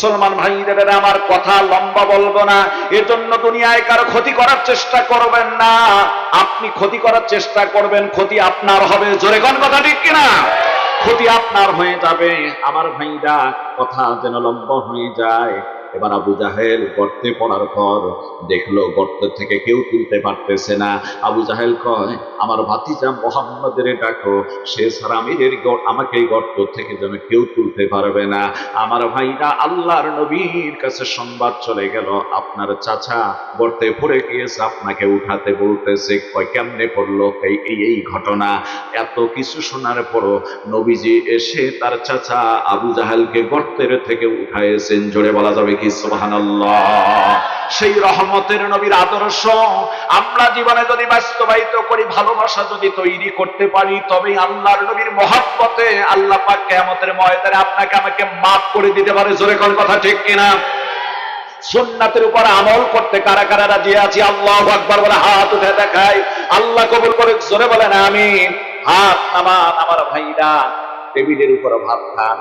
মুসলমান ভাইদের, আমার কথা লম্বা বলব না। এজন্য দুনিয়ায় কারও ক্ষতি করার চেষ্টা করবেন না। আপনি ক্ষতি করার চেষ্টা করবেন, ক্ষতি আপনার হবে। জোরে কোন কথা ঠিক কিনা? ক্ষতি আপনার হয়ে যাবে। আমার ভাইরা, কথা যেন লম্বা হয়ে যায়। এবার আবু জাহেল গর্তে পড়ার পর দেখল গর্ত থেকে কেউ তুলতে পারতেছে না। আবু জাহেল কয়, আমার ভাতিজা মোহাম্মদের ডাকো, সে সারামিরের আমাকে এই গর্ত থেকে যেন কেউ তুলতে পারবে না। আমার ভাইরা আল্লাহর নবীর কাছে সংবাদ চলে গেল, আপনার চাচা গর্তে পড়ে গিয়েছে, আপনাকে উঠাতে বলতেছে, কয়, কেমনে পড়ল এই এই এই ঘটনা? এত কিছু শোনার পরও নবীজি এসে তার চাচা আবু জাহেলকে গর্তের থেকে উঠাইছেন। জোরে বলা যাবে কি সুবহানাল্লাহ। সেই রহমতের নবীর আদর্শ আমরা জীবনে যদি বাস্তবায়িত করি, ভালোবাসা যদি তৈরি করতে পারি, তবেই আল্লাহর নবীর মহাব্বতে আল্লাহ পাক কেয়ামতের ময়দানে আপনাকে আমাকে মাফ করে দিতে পারে। জোরে কোন কথা ঠিক কিনা? সুন্নাতের উপর আমল করতে কারা কারা রাজি আছি? আল্লাহ আকবার বলে হাত উঠে দেখাই। আল্লাহ কবুল করে জোরে বলেন আমি হাত নামান আমার ভাইরা, টেবিলের উপর ভাত খান।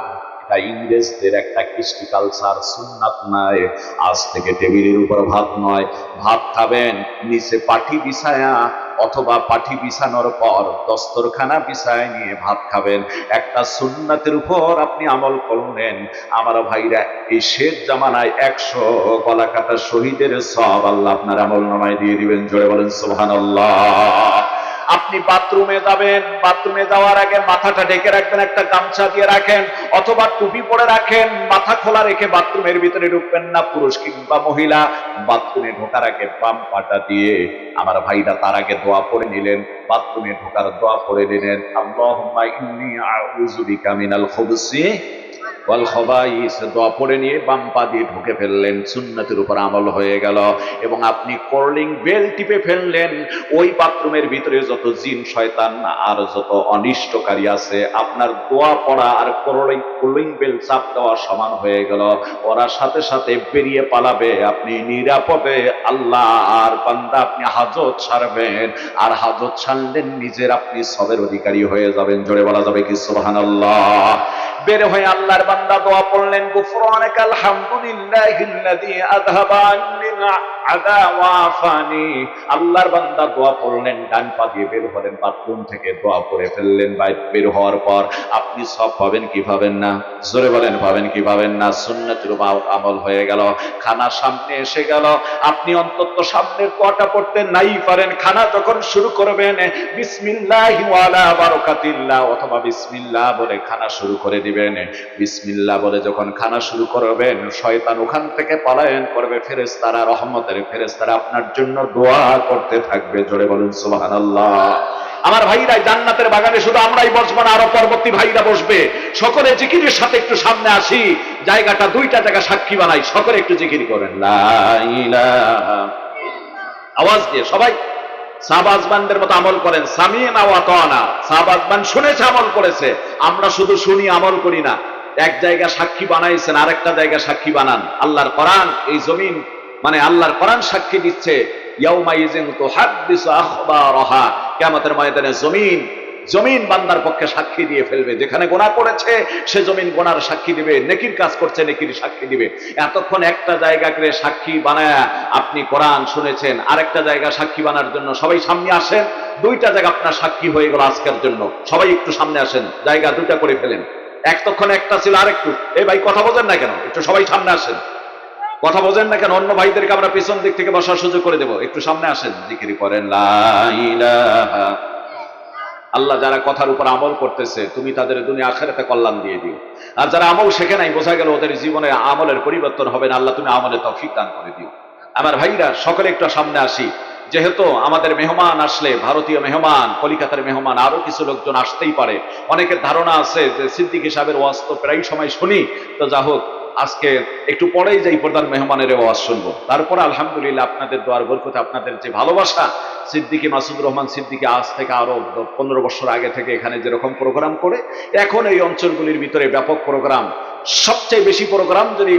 এটা ইংরেজদের, একটা কৃষ্টি কালচার সুন্নাত নয়। আজ থেকে টেবিলের উপর ভাত নয়। ভাত খাবেন, নিচে পাঠি বিছায়া, অথবা পাঠি বিছানোর পর দস্তরখানা বিছায় নিয়ে ভাত খাবেন। একটা সুন্নাতের উপর আপনি আমল করলেন। আমার ভাইরা, এই শেষ জামানায় একশো গলা কাটা শহীদের সব আল্লাহ আপনার আমল নামায় দিয়ে দিবেন। জোরে বলেন সোহান আপনি বাথরুমে যাবেন, বাথরুমে যাওয়ার আগে মাথাটা ঢেকে রাখবেন, একটা গামছা দিয়ে রাখেন, অথবা টুপি পরে রাখেন, মাথা খোলা রেখে বাথরুমের ভিতরে ঢুকবেন না, পুরুষ কিংবা মহিলা। বাথরুমে ঢোকার আগে বাম পাটা দিয়ে আমার ভাইরা তার আগে দোয়া পড়ে নিলেন, বাথরুমে ঢোকার দোয়া পড়ে নিলেন। খুবসি ওয়াল খবাইস, দোয়া পড়ে নিয়ে বাম পা দিয়ে ঢুকে ফেললেন উপর আমল হয়ে গেল। এবং আপনি বেল টিপে ফেললেন, ওই বাথরুমের ভিতরে যত জিন, শয়তান আর যত অনিষ্টকারী আছে, আপনার দোয়া পড়া আর বেল চাপ দেওয়া সমান হয়ে গেল। ওরা সাথে সাথে বেরিয়ে পালাবে, আপনি নিরাপদে, আল্লাহ আর আপনি হাজত ছাড়বেন। আর হাজত ছাড়লেন নিজের আপনি সবের অধিকারী হয়ে যাবেন, জোরে বলা যাবে কি বের হয়ে আল্লাহর বান্দা দোয়া পড়লেন, গুফরানাক আলহামদুলিল্লাহিল্লাযী আযহাবা আন্নিল আদা ওয়া আল্লাহর বান্দা দোয়া পড়লেন, ডান পা দিয়ে বের হলেন, বাথরুম থেকে দোয়া পড়ে ফেললেন, বাইরে, বের হওয়ার পর আপনি সব পাবেন কি পাবেন না? জোরে বলেন, পাবেন কি পাবেন না? সুন্নাতের উপর আমল হয়ে গেল, খানা সামনে এসে গেল, আপনি অন্তত সামনের দোয়াটা পড়তে নাই পারেন, খানা যখন শুরু করবেন, বিসমিল্লাহি ওয়ালা বারাকাতিল্লাহ অথবা বিসমিল্লাহ বলে খানা শুরু করে দিবেন। বিসমিল্লাহ বলে যখন খানা শুরু করবেন, শয়তান ওখান থেকে পলায়ন করবে। ফেরেশতারা রহমতের ফেরেশতারা আপনার জন্য দোয়া করতে থাকবে। জোরে বলুন, সুবহানাল্লাহ। আমার ভাইরা জান্নাতের বাগানে শুধু আমরাই বসবো না, আরও পরবর্তী ভাইরা বসবে। সকলে জিকিরের সাথে একটু সামনে আসি। জায়গাটা, দুইটা জায়গা সাক্ষী বানাই। সকলে একটু জিকির করেন। আওয়াজ দিয়ে সবাই সাহবাজবানদের মতো আমল করেন, সামিয়ে না ওয়াতানা সাহবাজবান শুনেছে, আমল করেছে। আমরা শুধু শুনি, আমল করি না। এক জায়গা সাক্ষী বানাইছেন, আরেকটা জায়গা সাক্ষী বানান। আল্লাহর কোরআন, এই জমিন মানে আল্লাহর কোরআন সাক্ষী দিচ্ছে ইয়াউমাইজিন তুহাদ্দিসু আখবারাহা। কিয়ামতের ময়দানে জমিন জমিন বান্দার পক্ষে সাক্ষী দিয়ে ফেলবে। যেখানে গোনা করেছে, সে জমিন গোনার সাক্ষী দিবে। নেকির কাজ করছে, নেকির সাক্ষী দিবে। এতক্ষণ একটা জায়গাকে সাক্ষী বানায় আপনি কোরআন শুনেছেন, আরেকটা জায়গা সাক্ষী বানার জন্য সবাই সামনে আসেন। দুইটা জায়গা আপনার সাক্ষী হয়ে গেল আজকের জন্য। সবাই একটু সামনে আসেন, জায়গা দুইটা করে ফেলেন। এতক্ষণ একটা ছিল আরেকটু। এই ভাই কথা বোঝেন না কেন? একটু সবাই সামনে আসেন। কথা বোঝেন না কেন? অন্য ভাইদেরকে আমরা পেছন দিক থেকে বসার সুযোগ করে দেবো। একটু সামনে আসেন। জিকিরি করেন, লা ইলাহা আল্লাহ যারা কথার উপর আমল করতেছে, তুমি তাদের দুনিয়া আখেরাতে কল্যাণ দিয়ে দিও। আর যারা আমল শেখে নাই, বোঝা গেল ওদের জীবনে আমলের পরিবর্তন হবে না, আল্লাহ তুমি আমলে তৌফিক দান করে দিও। আমার ভাইরা, সকলে একটু সামনে আসি। যেহেতু আমাদের মেহমান আসলে, ভারতীয় মেহমান, কলিকাতার মেহমান, আরও কিছু লোকজন আসতেই পারে। অনেকের ধারণা আছে যে সিদ্দিক হিসাবের ওয়াজ তো প্রায় সময় শুনি। তো যা হোক আজকে একটু পরেই যাই প্রধান মেহমানের ওয়াজ শুনব। তারপর আলহামদুলিল্লাহ আপনাদের দোয়ার বরকতে, আপনাদের যে ভালোবাসা, সিদ্দিকি মাসুদ রহমান সিদ্দিকি আজ থেকে আরও পনেরো বছর আগে থেকে এখানে যেরকম প্রোগ্রাম করে, এখন এই অঞ্চলগুলির ভিতরে ব্যাপক প্রোগ্রাম সবচেয়ে বেশি প্রোগ্রাম যদি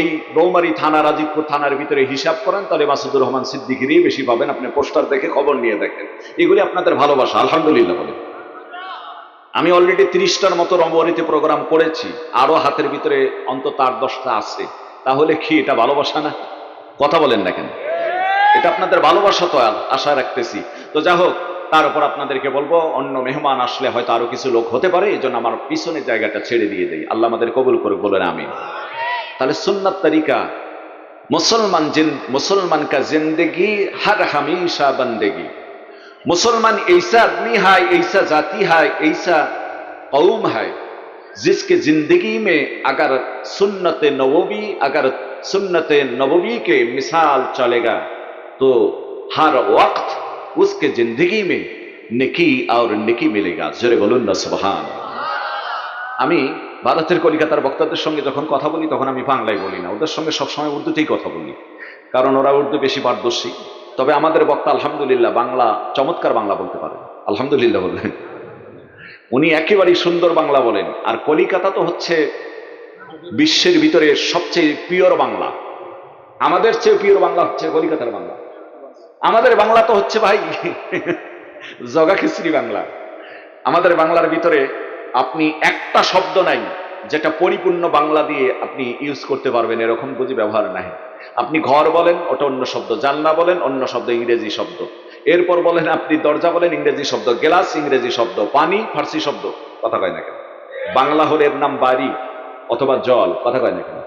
এই বৌমারি থানা, রাজীবপুর থানার ভিতরে হিসাব করেন, তাহলে মাসুদুর রহমান সিদ্দিকিরই বেশি পাবেন। আপনি পোস্টার দেখে খবর নিয়ে দেখেন। এগুলি আপনাদের ভালোবাসা, আলহামদুলিল্লাহ বলেন। আমি অলরেডি তিরিশটার মতো রমবরিতে প্রোগ্রাম করেছি আরও হাতের ভিতরে অন্তত আট দশটা আছে। তাহলে কি এটা ভালোবাসা না? কথা বলেন না কেন? এটা আপনাদের ভালোবাসা তো আশা রাখতেছি। তো যা হোক, তার উপর আপনাদেরকে বলব, অন্য মেহমান আসলে হয়তো আরও কিছু লোক হতে পারে এই জন্য আমার পিছনে জায়গাটা ছেড়ে দিয়ে দেয় আল্লাহ আমাদের কবুল করে বলেন আমি তাহলে সুন্নাত তারিকা, মুসলমান মুসলমান কা জিন্দেগি হার হামিশা বন্দেগি। मुसलमान ऐसा आदमी है ऐसा जाति है ऐसा कौम है जिसके जिंदगी में अगर सुन्नत नबवी अगर सुन्नत नबवी के मिसाल चलेगा तो हर वक्त उसके जिंदगी में निकी और निकी मिलेगा जरे बोलून ना सुबहान আমি ভারতের কলিকাতার বক্তাদের সঙ্গে যখন কথা বলি তখন আমি বাংলায় বলি না ওদের সঙ্গে সবসময় উর্দুতেই কথা বলি কারণ ওরা উর্দু বেশি পারদর্শী তবে আমাদের বক্তা আলহামদুলিল্লাহ বাংলা, চমৎকার বাংলা বলতে পারে আলহামদুলিল্লাহ বললেন। উনি একেবারেই সুন্দর বাংলা বলেন। আর কলিকাতা তো হচ্ছে বিশ্বের ভিতরে সবচেয়ে পিওর বাংলা। আমাদের চেয়ে পিওর বাংলা হচ্ছে কলিকাতার বাংলা। আমাদের বাংলা তো হচ্ছে ভাই জগা খিচড়ি বাংলা। আমাদের বাংলার ভিতরে আপনি একটা শব্দ নাই যেটা পরিপূর্ণ বাংলা দিয়ে আপনি ইউজ করতে পারবেন, এরকম বুঝি ব্যবহার নাই। আপনি ঘর বলেন, ওটা অন্য শব্দ। জানলা বলেন, অন্য শব্দ, ইংরেজি শব্দ। এরপর বলেন আপনি দরজা বলেন, ইংরেজি শব্দ। গ্লাস, ইংরেজি শব্দ। পানি, ফার্সি শব্দ। কথা কয় না কেন? বাংলা হলে এর নাম বাড়ি অথবা জল। কথা কয় না কেন?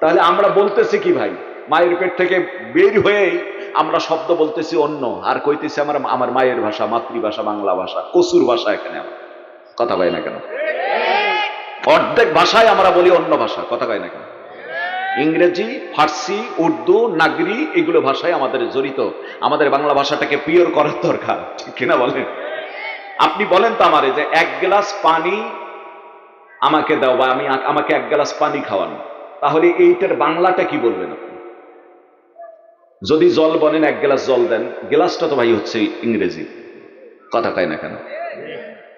তাহলে আমরা বলতেছি কি ভাই? মায়ের পেট থেকে বের হয়েই আমরা শব্দ বলতেছি অন্য। আর কইতেছি আমার আমার মায়ের ভাষা, মাতৃভাষা, বাংলা ভাষা, কসুর ভাষা এখানে আমার। কথা কয় না কেন? অর্ধেক ভাষায় আমরা বলি অন্য ভাষা। কথা কয় না কেন? ইংরেজি, ফার্সি, উর্দু, নাগরি, এগুলো ভাষায় আমাদের জড়িত। আমাদের বাংলা ভাষাটাকে পিওর করার দরকার। কিনা বলেন? আপনি বলেন তো আমারে যে এক গ্লাস পানি আমাকে দাও বা আমি আমাকে এক গ্লাস পানি খাওয়ানো। তাহলে এইটার বাংলাটা কি বলবেন যদি জল বলেন, এক গ্লাস জল দেন, গ্লাসটা তো ভাই হচ্ছে ইংরেজি। কথা কয় না কেন?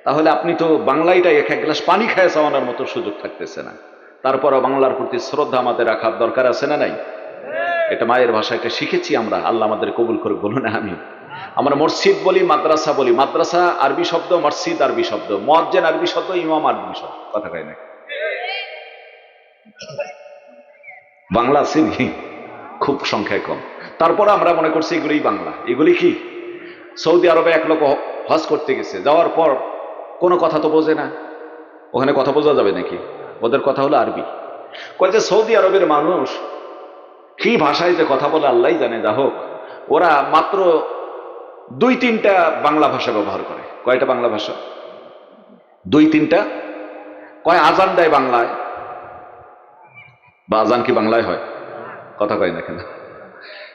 তাহলে আপনি তো বাংলাইটাই এক এক গ্লাস পানি খায় চাওয়ানোর মতো সুযোগ থাকতেছে না। তারপরও বাংলার প্রতি শ্রদ্ধা আমাদের রাখার দরকার আছে না নাই? এটা মায়ের ভাষাকে শিখেছি আমরা। আল্লাহ আমাদের কবুল করে বলুন আমি আমরা মসজিদ বলি, মাদ্রাসা বলি। মাদ্রাসা আরবি শব্দ, মসজিদ আরবি শব্দ। মজ্জেন আরবি শব্দ, ইমাম আরবি শব্দ। কথা কয় না? বাংলা কি? খুব সংখ্যায় কম। তারপরে আমরা মনে করছি এগুলোই বাংলা। এগুলি কি? সৌদি আরবে এক লোক হজ করতে গেছে। যাওয়ার পর কোনো কথা তো বোঝে না। ওখানে কথা বোঝা যাবে নাকি? ওদের কথা হলো আরবি। কয় যে সৌদি আরবের মানুষ, কি ভাষায় যে কথা বলে আল্লাহ জানে। যা হোক, ওরা মাত্র দুই তিনটা বাংলা ভাষা ব্যবহার করে। কয়টা বাংলা ভাষা? দুই তিনটা। কয়, আজান দেয় বাংলায়? বা আজান কি বাংলায় হয়? কথা কয় না কেন?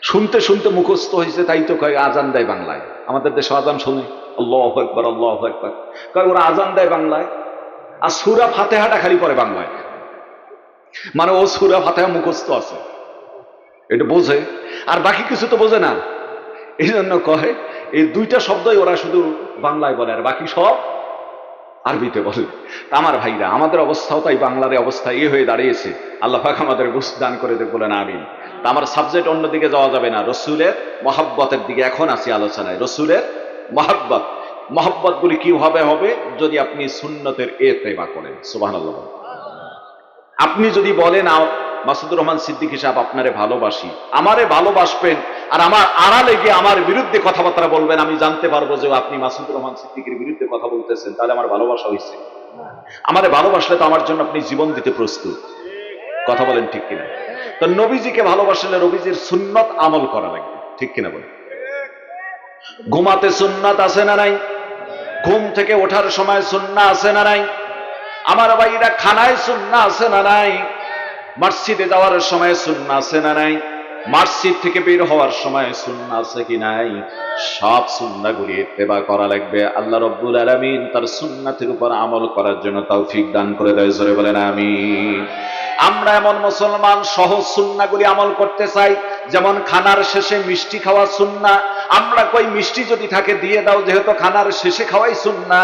শুনতে শুনতে মুখস্থ হয়েছে তাই তো কয়, আজান দেয় বাংলায়। আমাদের দেশে আজান শুনে। আল্লাহ একবার আল্লাহ একবার কয়, ওরা আজান দেয় বাংলায়। আর সুরা ফাতেহাটা খালি পরে বাংলায় মানে ও সুরা ফাতেহা মুখস্থ আছে। এটা বোঝে? আর বাকি কিছু তো বোঝে না। এই জন্য কয় এই দুইটা শব্দই ওরা শুধু বাংলায় বলে, আর বাকি সব আরবিতে বলে। আমার ভাইরা, আমাদের অবস্থাও তাই, বাংলার অবস্থা এ হয়ে দাঁড়িয়েছে। আল্লাহ পাক আমাদের বুঝ দান করে দেব বলেন আমিন। তা আমার সাবজেক্ট অন্যদিকে যাওয়া যাবে না। রসুলের মহাব্বতের দিকে এখন আসি আলোচনায়। রসুলের মহাব্বত। মহাব্বত গুলি কীভাবে হবে? যদি আপনি সুন্নতের এ তেবা করেন। সুবাহ আপনি যদি বলেন মাসুদুর রহমান সিদ্দিক হিসাব আপনারে ভালোবাসি। আমারে ভালোবাসবেন আর আমার আড়ালে গিয়ে আমার বিরুদ্ধে কথাবার্তা বলবেন, আমি জানতে পারব যে আপনি মাসুদুর রহমান সিদ্দিকের বিরুদ্ধে কথা বলতেছেন। তাহলে আমার ভালোবাসা হয়েছে আমারে ভালোবাসলে তো আমার জন্য আপনি জীবন দিতে প্রস্তুত। কথা বলেন ঠিক কিনা? তো নবীজিকে ভালোবাসলে নবীজির সুন্নত আমল করা লাগবে। ঠিক কিনা বলেন? ঘুমাতে সুন্নাত আছে না নাই? ঘুম থেকে ওঠার সময় সুন্না আছে না নাই? আমার ভাইরা খানায় সুন্না আছে না নাই? মসজিদে যাওয়ার সময় সুন্না আছে না নাই? মসজিদ থেকে বের হওয়ার সময় সুন্না আছে কি নাই? সব সুন্না সুন্নাগুলি ইত্তেবা করা লাগবে। আল্লাহ রব্বুল আলামিন তার সুন্নাতের উপর আমল করার জন্য তৌফিক দান করে দেয়, জোরে বলেন আমি আমরা এমন মুসলমান সহজ সুন্নাগুলি আমল করতে চাই যেমন খানার শেষে মিষ্টি খাওয়া সুন্না। আমরা কই মিষ্টি যদি থাকে, দিয়ে দাও, যেহেতু খানার শেষে খাওয়াই সুন্না।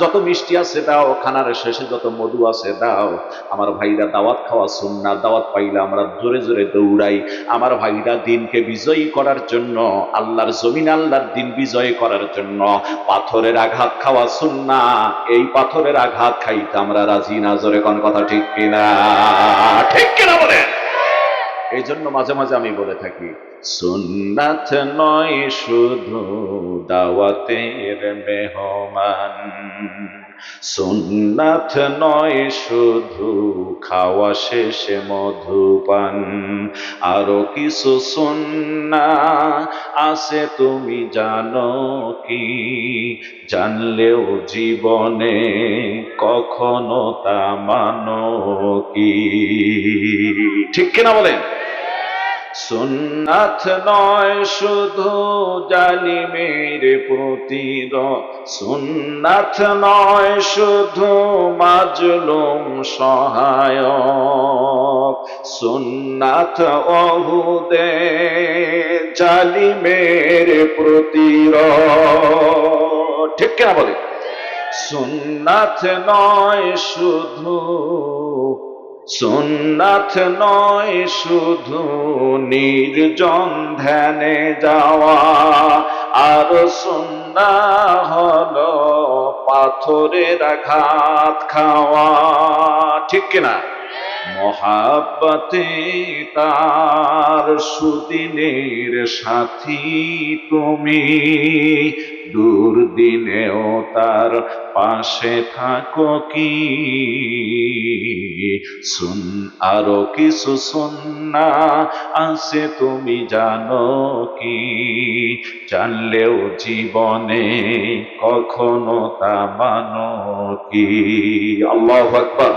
যত মিষ্টি আছে দাও, খানার শেষে যত মধু আছে দাও। আমার ভাইরা দাওয়াত খাওয়া সুন্না, দাওয়াত পাইলে আমরা জোরে জোরে দৌড়াই। আমার ভাইরা দিনকে বিজয়ী করার জন্য, আল্লাহর জমিন আল্লাহর দিন বিজয় করার জন্য পাথরের আঘাত খাওয়া সুন্না। এই পাথরের আঘাত খাইতে আমরা রাজি না, জোরে কোন কথা ঠিক কিনা? ঠিক কিনা বলেন? এই জন্য মাঝে মাঝে আমি বলে থাকি সুন্নাথ নয় শুধু দাওয়াতের মেহমান। সুন্নাথ নয় শুধু খাওয়া শেষে মধুপান। আরও কিছু সুন্না আছে তুমি জানো কি? জানলেও জীবনে কখনো তা মানো কি? ঠিক কিনা বলেন? সুন্নাথ নয়, শুধু জালিমের প্রতির। সুন্নাথ নয়, শুধু মাজলুম সহায়ক। সুন্নাথ অহুদে জালিমের প্রতির। ঠিক কিনা বলে? সুন্নাথ নয়, শুধু সুন্নাথ নয়, শুধু নির্জন ধ্যানে যাওয়া। আর সুন্না হল পাথরের আঘাত খাওয়া। ঠিক কিনা? মহাব্বতে তার সুদিনের সাথী তুমি। দুর্দিনেও তার পাশে থাকো কি? শুন, আরও কিছু সুন্না আছে, তুমি জানো কি? জানলেও জীবনে কখনো তা মানো কি? আল্লাহ আকবার।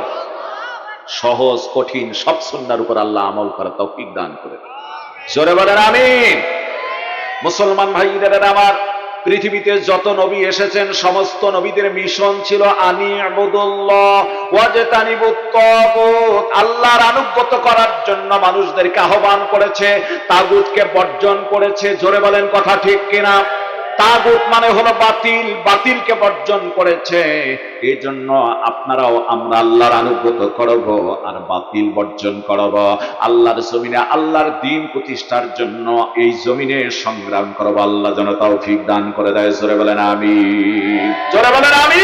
সহজ, কঠিন সব সুন্নার উপর আল্লাহ আমল করা তৌফিক দান করে। জোরে বলেন, আমিন। মুসলমান ভাইদের, আমার পৃথিবীতে যত নবী এসেছেন, সমস্ত নবীদের মিশন ছিল আনি আল্লাহর আনুগত করার জন্য মানুষদেরকে আহ্বান করেছে, তাগুতকে বর্জন করেছে। জোরে বলেন কথা ঠিক কিনা? তাগুত মানে হলো বাতিল, বাতিলকে বর্জন করেছে। এই জন্য আপনারাও আমরা আল্লাহর আনুগত করব আর বাতিল বর্জন করব। আল্লাহর জমিনে আল্লাহর দিন প্রতিষ্ঠার জন্য এই জমিনে সংগ্রাম করব। আল্লাহ জনতাও তৌফিক দান করে দেয়। জোরে বলেন আমি জোরে বলেন আমি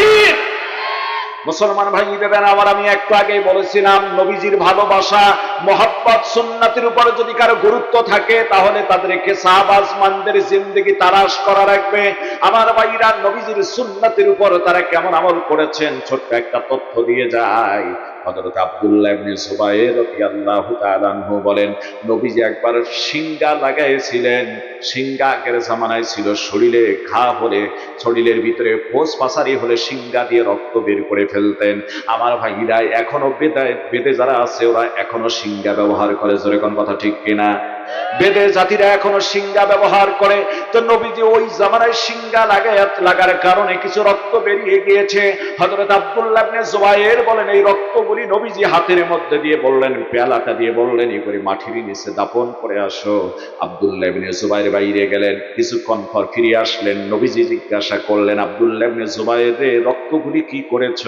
মুসলমান ভাই দেবেন আবার আমি একটু আগেই বলেছিলাম, নবীজির ভালোবাসা, মহাব্বত, সুন্নাতের উপরে যদি কারও গুরুত্ব থাকে, তাহলে তাদেরকে সাহাবাজমানদের জিন্দগি তারাশ করা রাখবে আমার ভাইরা, নবীজির সুন্নাতের উপর তারা কেমন আমল করেছেন, ছোট্ট একটা তথ্য দিয়ে যায়। হযরত আব্দুল্লাহ ইবনে জুবায়ের রাদিয়াল্লাহু তাআলা আনহু বলেন, নবীজি একবার সিঙ্গা লাগাইছিলেন। সিঙ্গা আগের জামানায় ছিল শরীরে ঘা হলে শরীরের ভিতরে ফোস পাসারি হলে সিঙ্গা দিয়ে রক্ত বের করে ফেলতেন। আমার ভাইরা এখনও বেদায়, বেদে যারা আছে, ওরা এখনও সিঙ্গা ব্যবহার করে। জোরে কোন কথা ঠিক কিনা? বেদের জাতিরা এখনও সিঙ্গা ব্যবহার করে। তো নবীজি ওই জামানায় সিঙ্গা লাগায় লাগার কারণে কিছু রক্ত বেরিয়ে গিয়েছে। হযরত আব্দুল্লাহ জুবাইর বলেন, এই রক্তগুলি নবীজি হাতের মধ্যে দিয়ে বললেন, পেয়ালাটা দিয়ে বললেন, এই করে মাটির নিচে দাপন করে আসো। আব্দুল্লাহ জুবাইর বাইরে গেলেন, কিছুক্ষণ পর ফিরে আসলেন। নবীজি জিজ্ঞাসা করলেন, আব্দুল্লাহ ইবনে জুবাইর রে রক্তগুলি কি করেছ?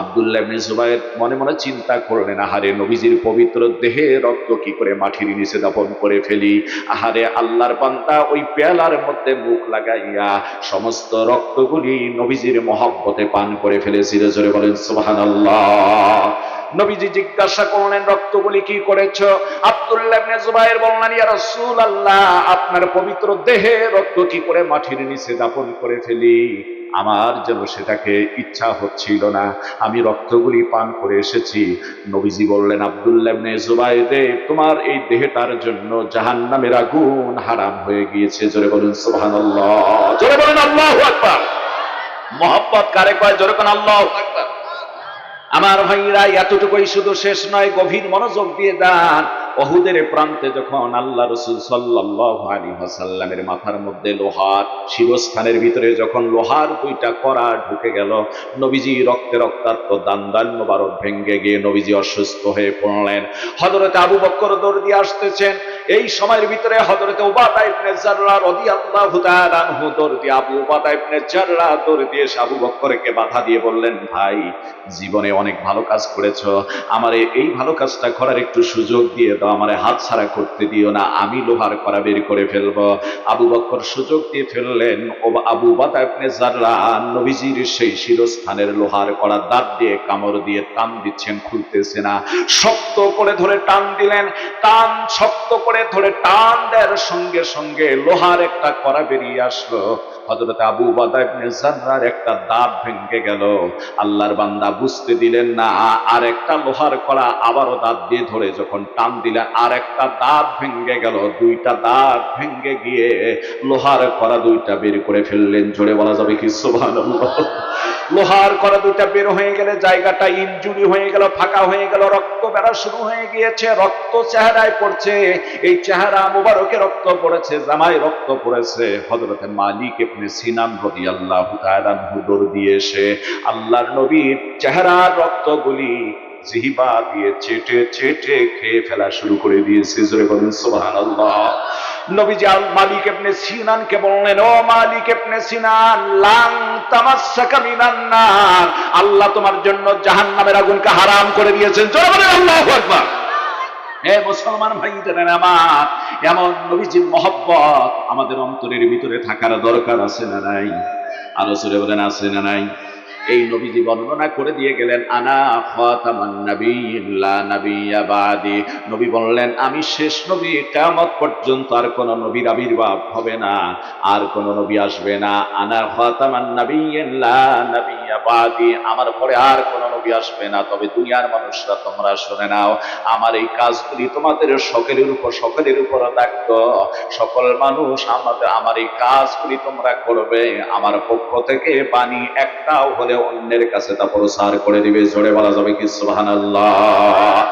আব্দুল্লাহ জুবাইর মনে মনে চিন্তা করলেন, আহারে, নবীজির পবিত্র দেহে রক্ত কি করে মাটির নিচে দাপন করে ফেলি। আহারে আল্লাহর পান্তা ওই পেয়ালার মধ্যে মুখ লাগাইয়া সমস্ত রক্তগুলি নবীজির মহব্বতে পান করে ফেলেছিল। জোরে বলেন, সুবহানাল্লাহ। নবীজি জিজ্ঞাসা করলেন, রক্তগুলি কি করেছ? আব্দুল্লাহ জুবাইর বললেন, ইয়া রাসূলুল্লাহ, আপনার পবিত্র দেহে রক্ত কি করে মাটির নিচে দাপন করে ফেলি? আমার যেন সেটাকে ইচ্ছা হচ্ছিল না। আমি রক্তগুলি পান করে এসেছি। নবীজি বললেন, আব্দুল্লাহ ইবনে জুবাইর তোমার এই দেহটার জন্য জাহান্নামের আগুন হারাম হয়ে গিয়েছে। জোরে বলুন, সুবহানাল্লাহ। জোরে বলুন, আল্লাহু আকবার। মহব্বত কারে কয়? জোরে কোন আল্লাহু আমার ভাইরা, এতটুকুই শুধু শেষ নয়, গভীর মনোযোগ দিয়ে দান। অহুদের প্রান্তে যখন আল্লাহ রসুল ওয়াসাল্লামের মাথার মধ্যে লোহার শিরস্থানের ভিতরে যখন লোহার দুইটা করা ঢুকে গেল, নবীজি রক্তে রক্তাক্ত দান দান মোবারক ভেঙ্গে গিয়ে নবীজি অসুস্থ হয়ে পড়লেন। হযরত আবু বক্কর দৌড় দিয়ে আসতেছেন। এই সময়ের ভিতরে আনহু দৌড় দিয়ে আবু দৌড় দিয়ে বকরকে বাধা দিয়ে বললেন, ভাই, জীবনে অনেক ভালো কাজ করেছ। আমারে এই ভালো কাজটা করার একটু সুযোগ দিয়ে দাও আমারে হাত ছাড়া করতে দিও না, আমি লোহার করা বের করে ফেলব। আবু বকর সুযোগ দিয়ে ফেললেন, ও আবু বাতা ইবনে নবীজির সেই শিরস্থানের লোহার করা দাঁত দিয়ে কামড় দিয়ে টান দিচ্ছেন, খুলতেছে না। শক্ত করে ধরে টান দিলেন, টান শক্ত করে ধরে টান দেওয়ার সঙ্গে সঙ্গে লোহার একটা করা বেরিয়ে আসলো। হযরত আবু বাদা ইবনে একটা দাঁত ভেঙে গেল। আল্লাহর বান্দা বুঝতে দিলেন না আর একটা লোহার করা আবারও দাঁত দিয়ে ধরে যখন টান দিলেন আর একটা দাঁত ভেঙে গেল, দুইটা দাঁত ভেঙে গিয়ে লোহার কড়া দুইটা বের করে ফেললেন। জোরে বলা যাবে কি? সুবহানাল্লাহ। লোহার করা দুইটা বের হয়ে গেলে জায়গাটা ইনজুরি হয়ে গেল, ফাঁকা হয়ে গেল, রক্ত বেড়া শুরু হয়ে গিয়েছে, রক্ত চেহারায় পড়ছে। এই চেহারা মুবারকে রক্ত পড়েছে, জামায় রক্ত পড়েছে। হযরতে মালিক সিনান রাদিয়াল্লাহু তাআলা হুদুর দিয়ে এসে আল্লাহর নবীর চেহারার রক্তগুলি জিহিবা দিয়ে চেটে চেটে খেয়ে ফেলা শুরু করে দিয়েছে। জোরে বলেন, সুবহানাল্লাহ। নবীজি আল মালিক সিনানকে বললেন, ও মালিক সিনান, লাং আল্লাহ তোমার জন্য জাহান্নামের আগুনকে হারাম করে দিয়েছেন। জোরে বলেন, আল্লাহু হে মুসলমান ভাইদের, আমার এমন নবীজির মহব্বত আমাদের অন্তরের ভিতরে থাকার দরকার আছে না নাই? আরও জোরে বলেন, আছে না নাই? এই নবীজি বর্ণনা করে দিয়ে গেলেন, আনা খাতামান নাবিয়্যিন, লা নাবিয়্যা বাদি। নবী বললেন, আমি শেষ নবী, কিয়ামত পর্যন্ত আর কোন নবীর আবির্ভাব হবে না, আর কোন নবী আসবে না। আনা খাতামান নাবিয়্যিন, লা নাবিয়্যা বাদি। আমার পরে আর কোন নবী আসবে না, তবে দুনিয়ার মানুষরা তোমরা শুনে নাও, আমার এই কাজগুলি তোমাদের সকলের উপর সকলের উপর থাকতো সকল মানুষ আমাদের, আমার এই কাজগুলি তোমরা করবে। আমার পক্ষ থেকে বাণী একটাও হলে অন্যের কাছে তা প্রসার করে দিবে। জোরে বলা যাবে কি? সুবহানাল্লাহ।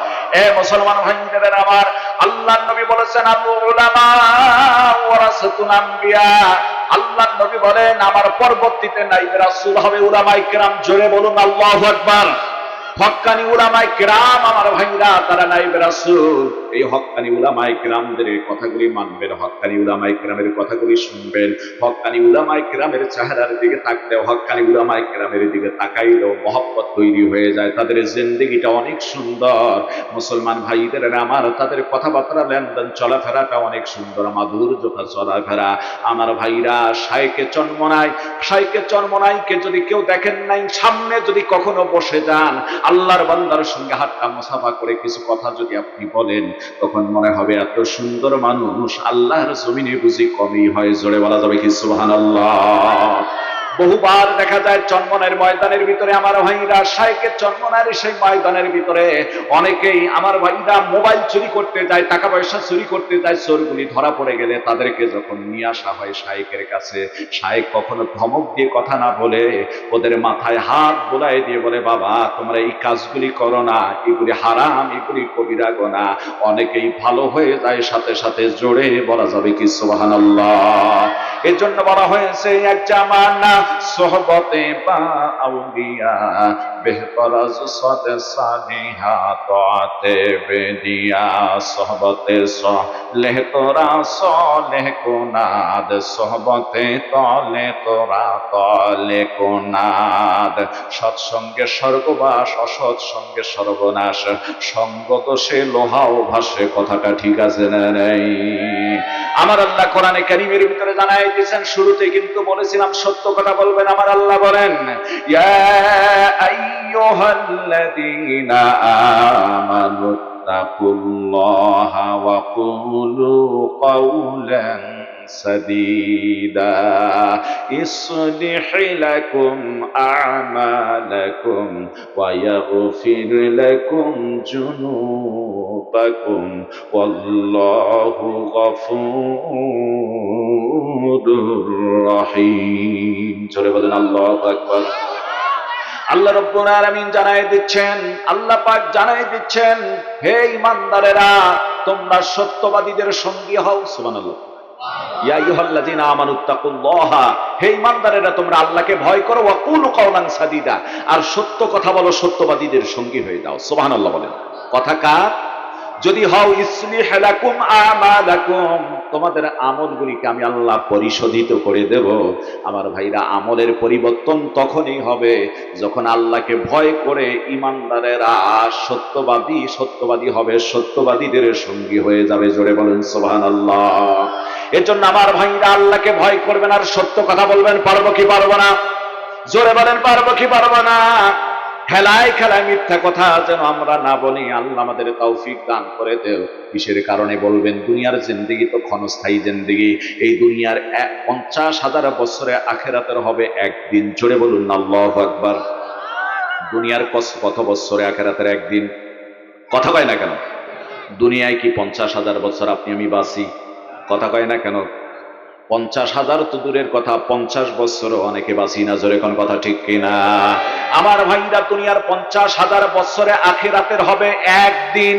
এ মুসলমান ভাইদের আমার আল্লাহ নবী বলেছেন, আবু উলামা ওয়ারাসাতুল আম্বিয়া আল্লাহ নবী বলেন, আমার পরবর্তীতে নাইবে রাসূল হবে উলামায়ে কেরাম জোরে বলুন, আল্লাহু আকবার। হক্কানি উলামাই কিরাম আমার ভাইরা, তারা নাইবে রাসূল। এই হক্কানি উলামাই কিরামদের কথাগুলি মানবেন হক্কানি উলামাই কিরামের কথাগুলি শুনবেন। হক্কানি উলামাই কিরামের চেহারার দিকে তাকলে হক্কানি উলামাই কিরামের দিকে তাকাইলেও মহব্বত তৈরি হয়ে যায়, তাদের জিন্দেগিটা অনেক সুন্দর। মুসলমান ভাইদের আমার তাদের কথাবার্তা লেনদেন, চলাফেরাটা অনেক সুন্দর মাধুর্যতা চলাফেরা। আমার ভাইরা সাইকে চন্মনায় সাইকে চন্মনাইকে যদি কেউ দেখেন নাই, সামনে যদি কখনো বসে যান আল্লাহর বান্দার সঙ্গে হাতটা মোসাফা করে কিছু কথা যদি আপনি বলেন, তখন মনে হবে এত সুন্দর মানুষ আল্লাহর জমিনে বুঝি কমই হয়, জোরে বলা যাবে কি সুবহানাল্লাহ? বহুবার দেখা যায় চন্মনের ময়দানের ভিতরে আমার ভাইরা সাইকে চন্মনের সেই ময়দানের ভিতরে। অনেকেই আমার ভাইরা মোবাইল চুরি করতে যায় টাকা পয়সা চুরি করতে যায়, চোরগুলি ধরা পড়ে গেলে তাদেরকে যখন নিয়ে আসা হয় শায়েকের কাছে শায়েক কখনো ধমক দিয়ে কথা না বলে, ওদের মাথায় হাত বোলাই দিয়ে বলে, বাবা, তোমরা এই কাজগুলি করো না, এগুলি হারাম, এগুলি কবিরা গোনা। অনেকেই ভালো হয়ে যায়, সাথে সাথে জোরে বলা যাবে কি, সুবহানাল্লাহ। এর জন্য বলা হয়েছে, এক জামানা বা আউলিয়া সদে সালিহা তাতে বেদিয়া তোরা কোনাদ তলে তোরা, তলে কোনাদ। সৎসঙ্গে স্বর্গবাস অসৎ সঙ্গে সর্বনাশ সঙ্গ দোষে লোহাও ভাসে, কথাটা ঠিক আছে না নেই? আমার আল্লাহ কোরআনে কারিমের ভিতরে জানাই দিয়েছেন, শুরুতে কিন্তু বলেছিলাম সত্য কথা বলবেন, আমার আল্লাহ বলেন, ইয়া আইয়ুহাল্লাযীনা আমানু তাকুল্লাহা ওয়া কুলু কাওলান সাদিদা, ইসলিহ লাকুম আমালাকুম ওয়া ইয়াগফির লাকুম আল্লাহ রব্বুল জানাই দিচ্ছেন, আল্লাহ পাক জানাই দিচ্ছেন, হে ইমানদারেরা তোমরা সত্যবাদীদের সঙ্গী হও আল্লাহকে ভয় করো কোন আর সত্য কথা বলো, সত্যবাদীদের সঙ্গী হয়ে যাও, সুবহানাল্লাহ বলেন। কথা কার? যদি হও ইসলিহ লাকুম আমালাকুম, তোমাদের আমলগুলিকে আমি আল্লাহ পরিশোধিত করে দেব। আমার ভাইরা, আমলের পরিবর্তন তখনই হবে যখন আল্লাহকে ভয় করে ইমানদারেরা সত্যবাদী সত্যবাদী হবে, সত্যবাদীদের সঙ্গী হয়ে যাবে। জোরে বলেন সোহান আল্লাহ এর জন্য আমার ভাইরা, আল্লাহকে ভয় করবেন আর সত্য কথা বলবেন, পারব কি পারব না? জোরে বলেন, পারব কি পারব না? খেলায় খেলায় মিথ্যা কথা যেন আমরা না বলি, আল্লাহ আমাদের তৌফিক দান করে দেও। কিসের কারণে বলবেন, দুনিয়ার জিন্দিগি তো ক্ষণস্থায়ী জিন্দিগি। এই দুনিয়ার পঞ্চাশ হাজার বছরে আখেরাতের হবে একদিন। জোরে বলুন, আল্লাহ আকবার। দুনিয়ার কত বছরে আখেরাতের একদিন? কথা কয় না কেন? দুনিয়ায় কি পঞ্চাশ হাজার বছর আপনি আমি বাসি? কথা কয় না কেন? পঞ্চাশ হাজার তো দূরের কথা, পঞ্চাশ বছরও অনেকে বাঁচি না, জোরে কোন কথা ঠিক কিনা? আমার ভাইরা দুনিয়ার পঞ্চাশ হাজার বছরে আখেরাতের হবে একদিন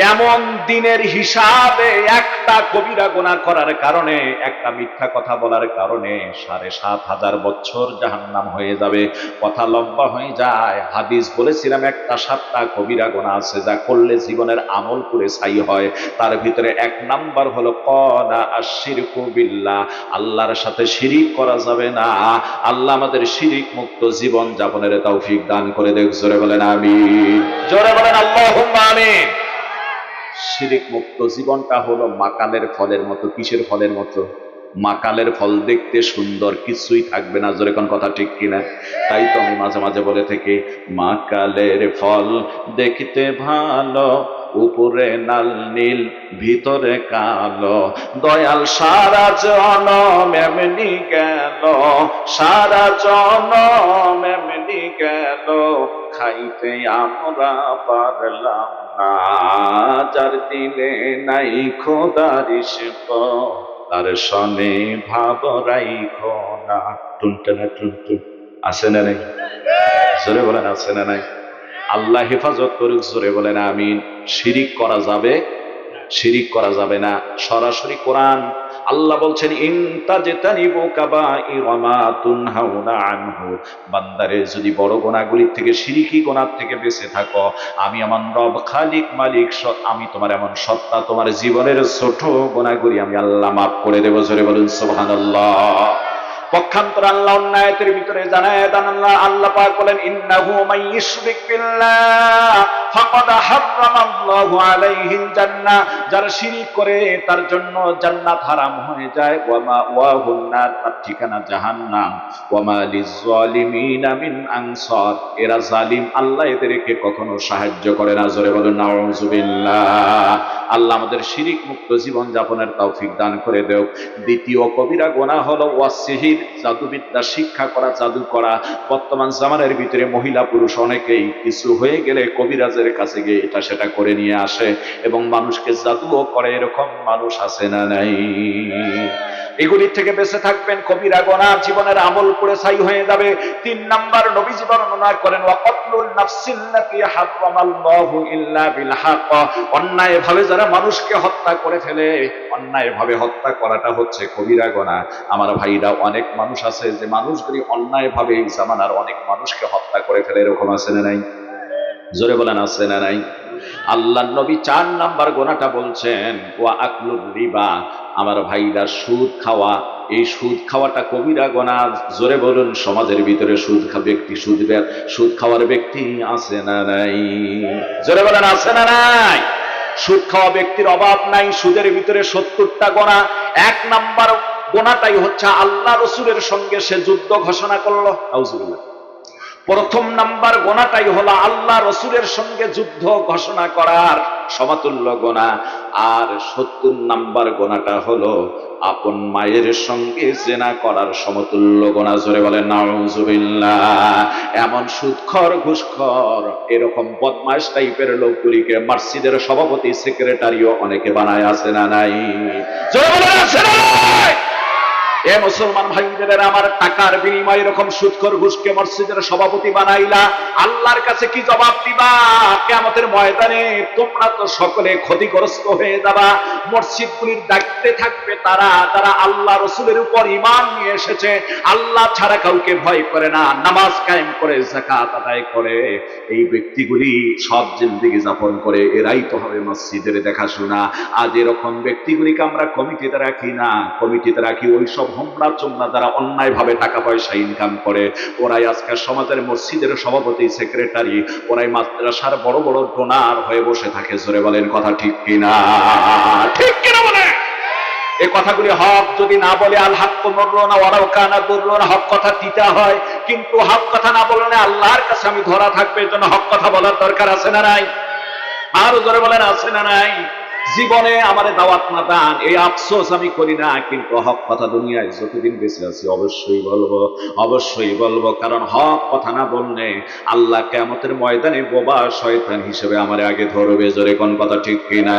এমন দিনের হিসাবে একটা কবিরা গোনা করার কারণে, একটা মিথ্যা কথা বলার কারণে সাড়ে সাত হাজার বছর জাহান্নাম হয়ে যাবে। কথা লম্বা হয়ে যায়। হাদিস বলেছিলাম, একটা সাতটা কবিরা গোনা আছে, যা করলে জীবনের আমল করে ছাই হয়। তার ভিতরে এক নাম্বার হলো কনা আশিরকু বিল্লাহ। আল্লাহর সাথে শিরিক করা যাবে না। আল্লাহ আমাদের শিরিক মুক্ত জীবন যাপনের তৌফিক দান করে দেখ। জোরে বলেন আমি জোরে বলেন আল্লাহ শিরিক মুক্ত জীবনটা হলো মাকালের ফলের মতো, কিসের ফলের মতো? মাকালের ফল দেখতে সুন্দর, কিছুই থাকবে না, জোরে কোন কথা ঠিক কিনা? তাই তো আমি মাঝে মাঝে বলে থাকি, মাকালের ফল দেখতে ভালো উপরে নাল নীল, ভিতরে কালো। দয়াল সারা জনম এমনি গেল, সারা জনম এমনি গেল। খাইতে আমরা পারলাম না, যার দিলে নাই খোদারিস তার সনে ভাব রাইখো না। টুনটানা টুনটুন আছে না নাই? জোরে বলেন আছে না নাই? আল্লাহ হেফাজত করুক, জোরে বলেন আমিন। শিরিক করা যাবে, শিরিক করা যাবে না। সরাসরি কোরআন, আল্লাহ বলছেন বান্দারে, যদি বড় গোনাগুলির থেকে, শিরিকি গোনার থেকে বেঁচে থাকো, আমি আমার রব খালিক মালিক আমি তোমার এমন সত্তা, তোমার জীবনের ছোট গোনাগুলি আমি আল্লাহ মাফ করে দেবো, জোরে বলুন সুবহানাল্লাহ। পক্ষান্তর আল্লাহ অন্যায়তের ভিতরে জানায় আল্লাহ আল্লাহ পাক বলেন, ইন্নাহু মান ইউশরিক বিল্লাহ, ফাকাদ হারামাল্লাহু আলাইহিল জান্নাহ করে তার জন্য জান্নাত হারাম হয়ে যায়। ওয়া মা তার ঠিকানা জাহান্নাম। ওয়া মা মিন আনসার এরা জালিম, আল্লাহ এদেরকে কখনো সাহায্য করে না। জোরে বলুন নাউযুবিল্লাহ আল্লাহ আমাদের শিরিক মুক্ত জীবন যাপনের তৌফিক দান করে দেও। দ্বিতীয় কবিরা গোনা হলো ওয়াসিহির জাদুবিদ্যা শিক্ষা করা, জাদু করা। বর্তমান জামানের ভিতরে মহিলা পুরুষ অনেকেই কিছু হয়ে গেলে কবিরাজের কাছে গিয়ে এটা সেটা করে নিয়ে আসে এবং মানুষকে জাদুও করে, এরকম মানুষ আছে না নাই? এগুলির থেকে বেঁচে থাকবেন কবিরা গোনা, জীবনের আমল করে ছাই হয়ে যাবে। তিন নাম্বার নবীজি বর্ণনা করেন অন্যায় ভাবে যারা মানুষকে হত্যা করে ফেলে অন্যায় ভাবে হত্যা করাটা হচ্ছে কবিরা গোনা। আমার ভাইরা অনেক মানুষ আছে যে মানুষগুলি অন্যায় ভাবে এই জামানার অনেক মানুষকে হত্যা করে ফেলে, এরকম আছে না নাই? জোরে বলেন, আছে না নাই? আল্লাহ নবী চার নাম্বার গোনাটা বলছেন, ওয়া আকলুর রিবা, আমার ভাইরা সুদ খাওয়া। এই সুদ খাওয়াটা কবিরা গোনা। জোরে বলুন, সমাজের ভিতরে সুদ খা ব্যক্তি সুদ সুদ খাওয়ার ব্যক্তি আছে না নাই? জোরে বলেন, আছে না নাই? সুদ খাওয়া ব্যক্তির অভাব নাই, সুদের ভিতরে সত্তরটা গোনা। এক নাম্বার গোনাটাই হচ্ছে আল্লাহ রসুলের সঙ্গে সে যুদ্ধ ঘোষণা করল। আউজুবিল্লাহ প্রথম নাম্বার গোনাটাই হলো আল্লাহ রসুলের সঙ্গে যুদ্ধ ঘোষণা করার সমাতুল্য গোনা। আর সত্তর নাম্বার গোনাটা হলো আপন মায়ের সঙ্গে জেনা করার সমতুল্য গোনা। জোরে বলে নাউজুবিল্লাহ এমন সুদখর ঘুষখর, এরকম বদমাস টাইপের লোকগুলিকে মার্সিদের সভাপতি, সেক্রেটারিও অনেকে বানায়, আছে না নাই? জোরে বলে আছে না নাই? এ মুসলমান ভাইদের, আমার টাকার বিনিময়ে এরকম সুৎখর ঘুষকে মসজিদের সভাপতি বানাইলা, আল্লাহর কাছে কি জবাব দিবা? কেমতের ময়দানে তোমরা তো সকলে ক্ষতিগ্রস্ত হয়ে যাবা। মসজিদগুলির দায়িত্বে থাকবে তারা তারা আল্লাহ রসুলের উপর ইমান নিয়ে এসেছে। আল্লাহ ছাড়া কাউকে ভয় করে না, নামাজ কায়েম করে জাকাত আদায় করে। এই ব্যক্তিগুলি সব জিন্দিগি যাপন করে, এরাই তো হবে মসজিদের দেখাশোনা। আজ এরকম ব্যক্তিগুলিকে আমরা কমিটিতে রাখি না, কমিটিতে রাখি ওই সব হোমলা চোমলা যারা অন্যায় ভাবে টাকা পয়সা ইনকাম করে, ওরাই আজকের সমাজের মসজিদের সভাপতি সেক্রেটারি ওরাই মাদ্রাসার বড় বড় ডোনার হয়ে বসে থাকে, জোরে বলেন কথা ঠিক কিনা? ঠিক কিনা বলে? এ কথাগুলি হক যদি না বলে, আল হাক মরলো না ওরাও কানা বলল না হক কথা দিতে হয়, কিন্তু হক কথা না বললে আল্লাহর কাছে আমি ধরা থাকবে এর জন্য হক কথা বলার দরকার আছে না নাই? আরও জোরে বলেন, আছে না নাই? জীবনে আমার দাওয়াত না দান, এই আফসোস আমি করি না, কিন্তু হক কথা দুনিয়ায় যতদিন বেঁচে আছি অবশ্যই বলব অবশ্যই বলব, কারণ হক কথা না বললে আল্লাহ কেমতের ময়দানে বোবা শয়তান হিসেবে আমার আগে ধরবে, জোরে কোন কথা ঠিক কিনা?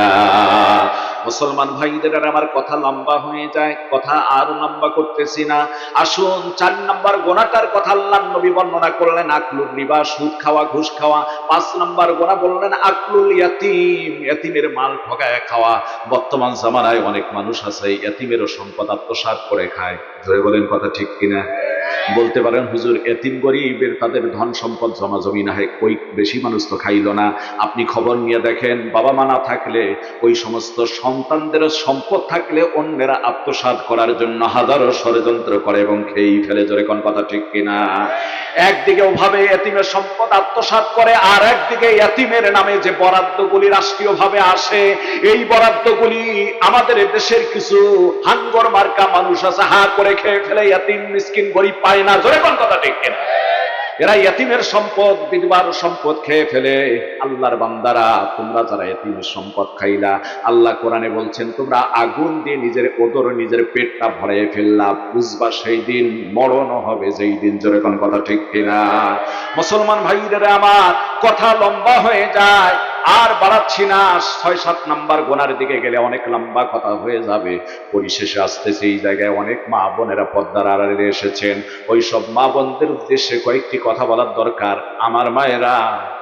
মুসলমান ভাইদের আর আমার কথা লম্বা হয়ে যায়, কথা আর লম্বা করতেছি না। আসুন, চার নাম্বার গোনাটার কথা আল্লাহ নবী বর্ণনা করলেন আকলুল রিবা, সুদ খাওয়া, ঘুষ খাওয়া। পাঁচ নাম্বার গোনা বললেন, আকলুল ইয়াতিম, ইয়াতিমের মাল ঠকায় খাওয়া। বর্তমান জামানায় অনেক মানুষ আছে, ইয়াতিমেরও সম্পদ আত্মসাৎ করে খায়। ধরে বলেন কথা ঠিক কিনা? বলতে পারেন, হুজুর, এতিম গরিবের তাদের ধন সম্পদ জমা জমি না হয়, ওই বেশি মানুষ তো খাইল না। আপনি খবর নিয়ে দেখেন, বাবা মা না থাকলে ওই সমস্ত সন্তানদের সম্পদ থাকলে অন্যেরা আত্মসাৎ করার জন্য হাজারো ষড়যন্ত্র করে এবং খেয়েই ফেলে। জোরে কোন কথা ঠিক কিনা? একদিকে ওভাবে এতিমের সম্পদ আত্মসাৎ করে, আর একদিকে এতিমের নামে যে বরাদ্দগুলি রাষ্ট্রীয়ভাবে আসে, এই বরাদ্দগুলি আমাদের দেশের কিছু হাঙ্গর মার্কা মানুষ আছে, হা করে খেয়ে ফেলে, এতিম, মিসকিন, গরিব পায় না জোরে কোন কথা ঠিক কিনা? এরা ইয়তিমের সম্পদ, বিধবার সম্পদ খেয়ে ফেলে। আল্লাহর বান্দারা, তোমরা যারা ইয়তিমের সম্পদ খাইলা, আল্লাহ কোরআনে বলছেন, তোমরা আগুন দিয়ে নিজের ওদর, নিজের পেটটা ভরাইয়ে ফেললা। বুঝবা সেই দিন মরণ হবে, যেই দিন জোরে কোন কথা ঠিক কিনা। মুসলমান ভাইদের আমার, কথা লম্বা হয়ে যায়। আর বাড়াচ্ছি না, ছয়, সাত নাম্বার গোনার দিকে গেলে অনেক লম্বা কথা হয়ে যাবে। পরিশেষে আসতেছে এই জায়গায় অনেক মা বোনেরা পদ্মার আড়ালে এসেছেন। ওই সব মা বোনদের উদ্দেশ্যে কয়েকটি কথা বলার দরকার। আমার মায়েরা,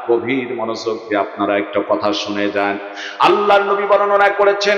গভীর মনোযোগ দিয়ে আপনারা একটা কথা শুনে যান। আল্লাহ নবী বর্ণনা করেছেন